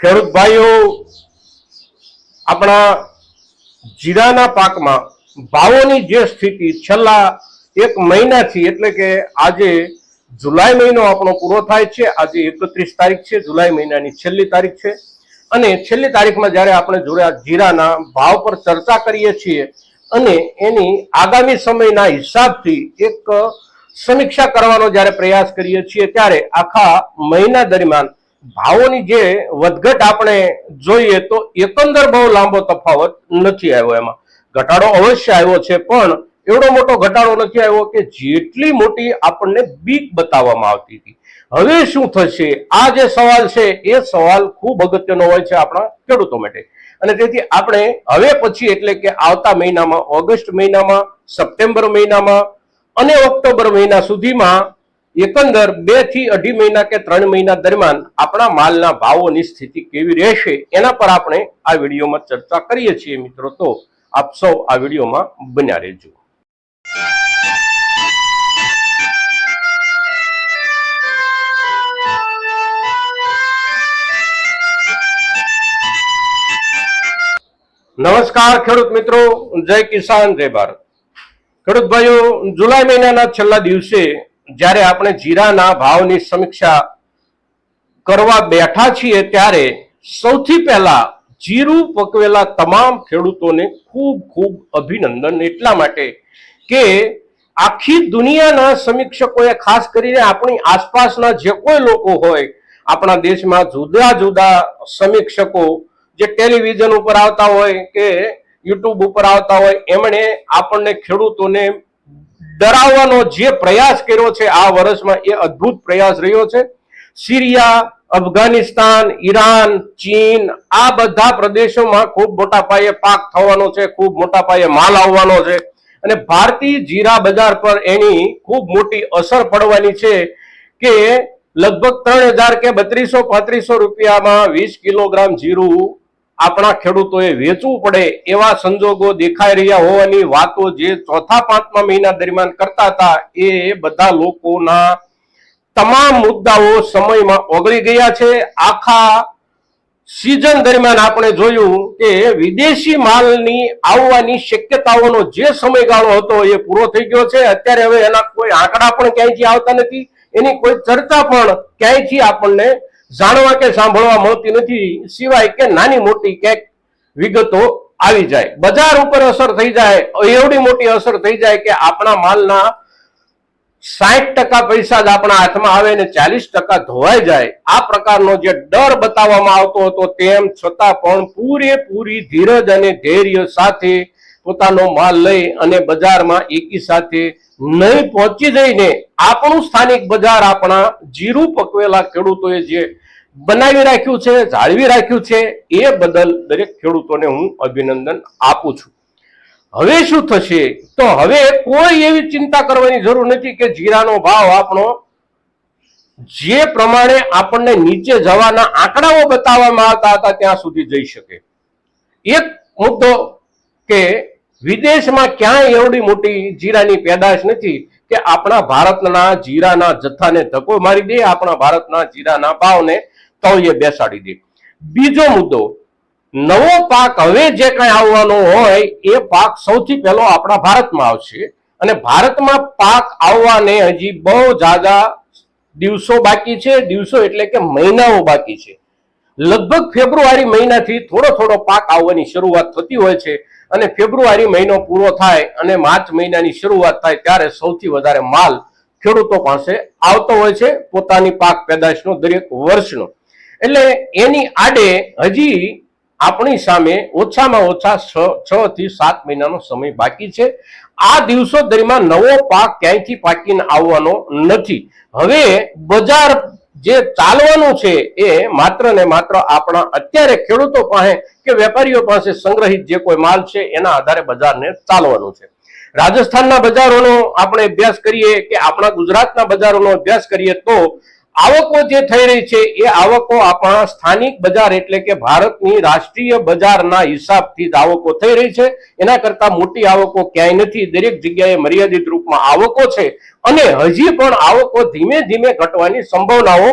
ખેડૂત ભાઈઓ આપણા જીરાના પાકમાં ભાવોની જે સ્થિતિ છેલ્લા એક મહિનાથી એટલે કે આજે જુલાઈ મહિનો આપણો પૂરો થાય છે. આજે એકત્રીસ તારીખ છે, જુલાઈ મહિનાની છેલ્લી તારીખ છે. અને છેલ્લી તારીખમાં જ્યારે આપણે જોડે જીરાના ભાવ પર ચર્ચા કરીએ છીએ અને એની આગામી સમયના હિસાબથી એક સમીક્ષા કરવાનો જ્યારે પ્રયાસ કરીએ છીએ ત્યારે આખા મહિના દરમિયાન ભાવોની જે વધઘટ આપણે જોઈએ તો એકંદર બહુ લાંબો તફાવત નથી આવ્યો એમાં. ઘટાડો અવશ્ય આવ્યો છે, પણ એવડો મોટો ઘટાડો નથી આવ્યો કે જેટલી મોટી આપણને બીક બતાવવામાં આવતી હતી. હવે શું થશે? આ જે સવાલ છે, એ સવાલ ખૂબ અગત્યનો હોય છે આપણા ખેડૂતો માટે. અને તેથી આપણે હવે પછી એટલે કે આવતા મહિનામાં, ઓગસ્ટ મહિનામાં, સપ્ટેમ્બર મહિનામાં અને ઓક્ટોબર મહિના સુધીમાં એકંદર બેથી અઢી મહિના કે ત્રણ મહિના દરમિયાન આપણા માલના ભાવોની સ્થિતિ કેવી રહેશે એના પર આપણે આ વિડીયોમાં ચર્ચા કરીએ છીએ મિત્રો. તો આપ સૌ આ વિડીયોમાં બન્યા રહેજો. નમસ્કાર ખેડૂત મિત્રો, જય કિસાન, જય ભારત. ખેડૂત ભાઈઓ, જુલાઈ મહિનાના છેલ્લા દિવસે જ્યારે આપણે જીરાના ભાવની સમીક્ષા કરવા બેઠા છીએ ત્યારે સૌથી પહેલા જીરું પકવેલા તમામ ખેડૂતોને ખૂબ ખૂબ અભિનંદન. એટલા માટે કે આખી દુનિયાના સમીક્ષકોએ ખાસ કરીને આપણી આસપાસના જે કોઈ લોકો હોય, આપણા દેશમાં જુદા જુદા સમીક્ષકો જે ટેલિવિઝન ઉપર આવતા હોય કે યુટ્યુબ ઉપર આવતા હોય, એમણે આપણને ખેડૂતોને ડરાવવાનો જે પ્રયાસ કર્યો છે, આ વર્ષમાં એ અદ્ભુત પ્રયાસ રહ્યો છે. સિરિયા, અફઘાનિસ્તાન, ઈરાન, ચીન, આ બધા પ્રદેશોમાં ખૂબ મોટા પાયે પાક થવાનો છે, ખૂબ મોટા પાયે માલ આવવાનો છે. અને ભારતીય જીરા બજાર પર એની ખૂબ મોટી અસર પડવાની છે કે લગભગ ત્રણ હજાર કે બત્રીસો પાંત્રીસો રૂપિયામાં વીસ કિલોગ્રામ જીરું આપણા ખેડૂતોએ વેચવું પડે એવા સંજોગો દેખાઈ રહ્યા હોવાની વાતો જે ચોથા, પાંચમા મહિના દરમિયાન કરતા હતા, એ બધા લોકોના તમામ મુદ્દાઓ સમયમાં ઓગળી ગયા છે. આખા સિઝન દરમિયાન આપણે જોયું કે વિદેશી માલની આવવાની શક્યતાઓનો જે સમયગાળો હતો એ પૂરો થઈ ગયો છે. અત્યારે હવે એના કોઈ આંકડા પણ ક્યાંયથી આવતા નથી, એની કોઈ ચર્ચા પણ ક્યાંયથી આપણને જાણવા કે સાંભળવા મળતી નથી, સિવાય કે નાની મોટી ક્યાંક વિગતો આવી જાય. બજાર ઉપર અસર થઈ જાય, એવડી મોટી અસર થઈ જાય કે આપણા માલના સાઠ ટકા પૈસા જ આપણા હાથમાં આવે ને ચાલીસ ટકા ધોવાઈ જાય. આ પ્રકારનો જે ડર બતાવવામાં આવતો હતો તેમ છતાં પણ પૂરેપૂરી ધીરજ અને ધૈર્ય સાથે પોતાનો માલ લઈ અને બજારમાં એકી સાથે નહીં પહોંચી જઈને આપણું સ્થાનિક બજાર આપણા જીરું પકવેલા ખેડૂતોએ જે બનાવી રાખ્યું છે, જાળવી રાખ્યું છે, એ બદલ દરેક ખેડૂતોને હું અભિનંદન આપું છું. હવે શું થશે? તો હવે કોઈ એવી ચિંતા કરવાની જરૂર નથી કે જીરાનો ભાવ આપણો જે પ્રમાણે આપણને નીચે જવાના આંકડાઓ બતાવવામાં આવતા હતા ત્યાં સુધી જઈ શકે. એક મુદ્દો કે વિદેશમાં ક્યાંય એવડી મોટી જીરાની પેદાશ નથી કે આપણા ભારતના જીરાના જથ્થાને ધક્કો મારી દે, આપણા ભારતના જીરાના ભાવને તળિયે બેસાડી દે. બીજો મુદ્દો, નવો પાક હવે જે કઈ આવવાનો હોય, એ પાક સૌથી પહેલો આપણા ભારતમાં આવશે અને ભારતમાં પાક આવવાને હજી બહુ જાજા દિવસો બાકી છે, દિવસો એટલે કે મહિનાઓ બાકી છે. લગભગ ફેબ્રુઆરી મહિનાથી થોડો થોડો પાક આવવાની શરૂઆત થતી હોય છે. અને ફેબ્રુઆરી મહિનો પૂરો થાય અને માર્ચ મહિનાની શરૂઆત થાય ત્યારે સૌથી વધારે માલ ખેડૂતો પાસે આવતો હોય છે પોતાની પાક પેદાશનો દરેક વર્ષનો. એટલે એની આડે હજી આપણી સામે ઓછામાં ઓછા છ થી સાત મહિનાનો સમય બાકી છે. આ દિવસો દરમિયાન નવો પાક ક્યાંયથી પાકીને આવવાનો નથી. હવે બજાર જે ચાલવાનું છે એ માત્ર ને માત્ર આપણા અત્યારે ખેડૂતો પાસે કે વેપારીઓ પાસે સંગ્રહિત જે કોઈ માલ છે એના આધારે બજારને ચાલવાનું છે. રાજસ્થાનના બજારોનો આપણે અભ્યાસ કરીએ કે આપણા ગુજરાતના બજારોનો અભ્યાસ કરીએ તો આવકો જે થઈ રહી છે, એ આવકો આપણા સ્થાનિક બજાર એટલે કે ભારતની રાષ્ટ્રીય બજારના હિસાબથી જ આવકો થઈ રહી છે. એના કરતા મોટી આવકો ક્યાંય નથી. દરેક જગ્યાએ મર્યાદિત રૂપમાં આવકો છે અને હજી પણ આવકો ધીમે ધીમે ઘટવાની સંભાવનાઓ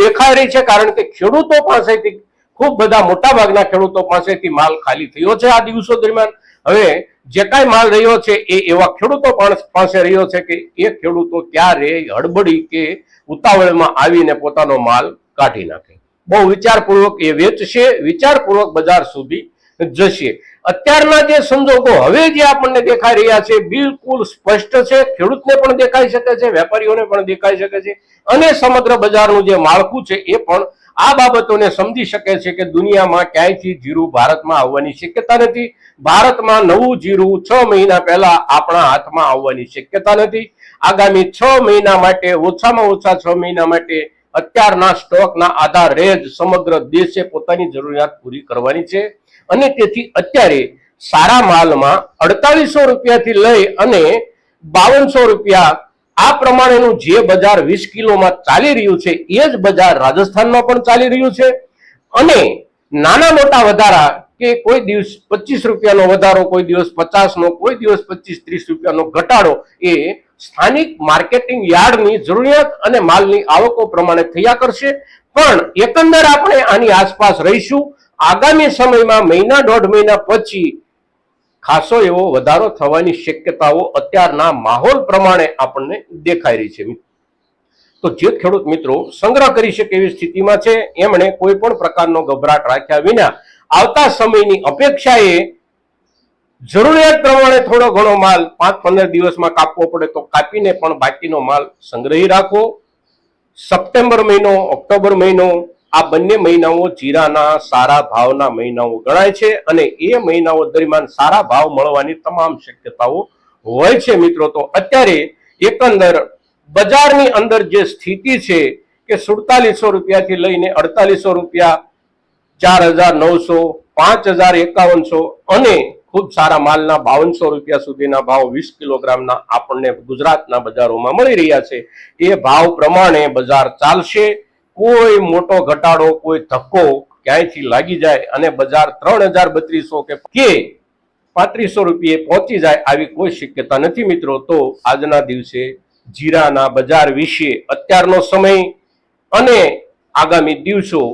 દેખાઈ રહી છે, કારણ કે ખેડૂતો પાસેથી ખૂબ બધા મોટા ભાગના ખેડૂતો પાસેથી માલ ખાલી થયો છે આ દિવસો દરમિયાન. હવે જે કાંઈ માલ રહ્યો છે એ એવા ખેડૂતો પણ પાસે રહ્યો છે કે એ ખેડૂતો ત્યારે હડબડી કે ઉતાવળમાં આવીને પોતાનો માલ કાઢી નાખે. બહુ વિચારપૂર્વક એ વેચશે, વિચારપૂર્વક બજાર સુધી જશે. અત્યારના જે સંજોગો હવે જે આપણને દેખાઈ રહ્યા છે બિલકુલ સ્પષ્ટ છે. ખેડૂતને પણ દેખાઈ શકે છે, વેપારીઓને પણ દેખાઈ શકે છે અને સમગ્ર બજારનું જે માળખું છે એ પણ આ બાબતોને સમજી શકે છે કે દુનિયામાં ક્યાંયથી જીરું ભારતમાં આવવાની શક્યતા નથી. ભારતમાં નવું જીરું છ મહિના પહેલા આપણા હાથમાં આવવાની શક્યતા નથી. આગામી છ મહિના માટે, ઓછામાં ઓછા છ મહિના માટે અત્યારના સ્ટોકના આધારે જ સમગ્ર દેશે પોતાની જરૂરિયાત પૂરી કરવાની છે. અને તેથી અત્યારે સારા માલમાં અડતાલીસો રૂપિયાથી લઈ અને બાવનસો રૂપિયા આ પ્રમાણેનું જે બજાર વીસ કિલોમાં ચાલી રહ્યું છે, એ જ બજાર રાજસ્થાનમાં પણ ચાલી રહ્યું છે. અને નાના મોટા વધારા કે કોઈ દિવસ પચીસ રૂપિયાનો વધારો, કોઈ દિવસ પચાસનો, કોઈ દિવસ પચીસ ત્રીસ રૂપિયાનો ઘટાડો, એ સ્થાનિક માર્કેટિંગ યાર્ડની જરૂરિયાત અને માલની આવકો પ્રમાણે થયા કરશે. પણ એકંદર આપણે આની આસપાસ રહીશું. આગામી સમયમાં મહિના દોઢ મહિના પછી ખાસો એવો વધારો થવાની શક્યતાઓ અત્યારના માહોલ પ્રમાણે આપણને દેખાઈ રહી છે તો જે ખેડૂત મિત્રો સંગ્રહ કરી શકે એવી સ્થિતિમાં છે, એમણે કોઈ પણ પ્રકારનો ગભરાટ રાખ્યા વિના આવતા સમયની અપેક્ષાએ જરૂરિયાત પ્રમાણે થોડો ઘણો માલ પાંચ પંદર દિવસમાં કાપવો પડે તો કાપીને પણ બાકીનો માલ સંગ્રહી રાખો સપ્ટેમ્બર મહિનો, ઓક્ટોબર મહિનો આ બંને મહિનાઓ જીરાના સારા ભાવના મહિનાઓ ગણાય છે અને એ મહિનાઓ દરમિયાન સારા ભાવ મળવાની તમામ શક્યતાઓ હોય છે મિત્રો. તો અત્યારે એકંદર બજારની અંદર જે સ્થિતિ છે કે સુડતાલીસો રૂપિયાથી લઈને અડતાલીસો રૂપિયા, ચાર હજાર નવસો, પાંચ હજાર એકાવનસો અને ખૂબ સારા માલના બાવનસો રૂપિયા સુધીના ભાવ વીસ કિલોગ્રામના આપણને ગુજરાતના બજારોમાં મળી રહ્યા છે. એ ભાવ પ્રમાણે બજાર ચાલશે. કોઈ મોટો ઘટાડો, કોઈ ધક્કો ક્યાંયથી લાગી જાય અને બજાર ત્રણ હજાર બત્રીસો કે કે પાંત્રીસો રૂપિયે પહોંચી જાય આવી કોઈ શક્યતા નથી મિત્રો. તો આજના દિવસે જીરાના બજાર વિશે અત્યારનો સમય અને આગામી દિવસો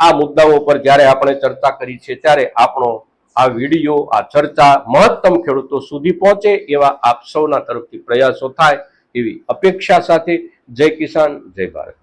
આ મુદ્દાઓ પર જ્યારે આપણે ચર્ચા કરી છે ત્યારે આપણો આ વીડિયો, આ ચર્ચા મહત્તમ ખેડૂતો સુધી પહોંચે એવા આપ સૌના તરફથી પ્રયાસો થાય એવી અપેક્ષા સાથે જય કિસાન, જય ભારત.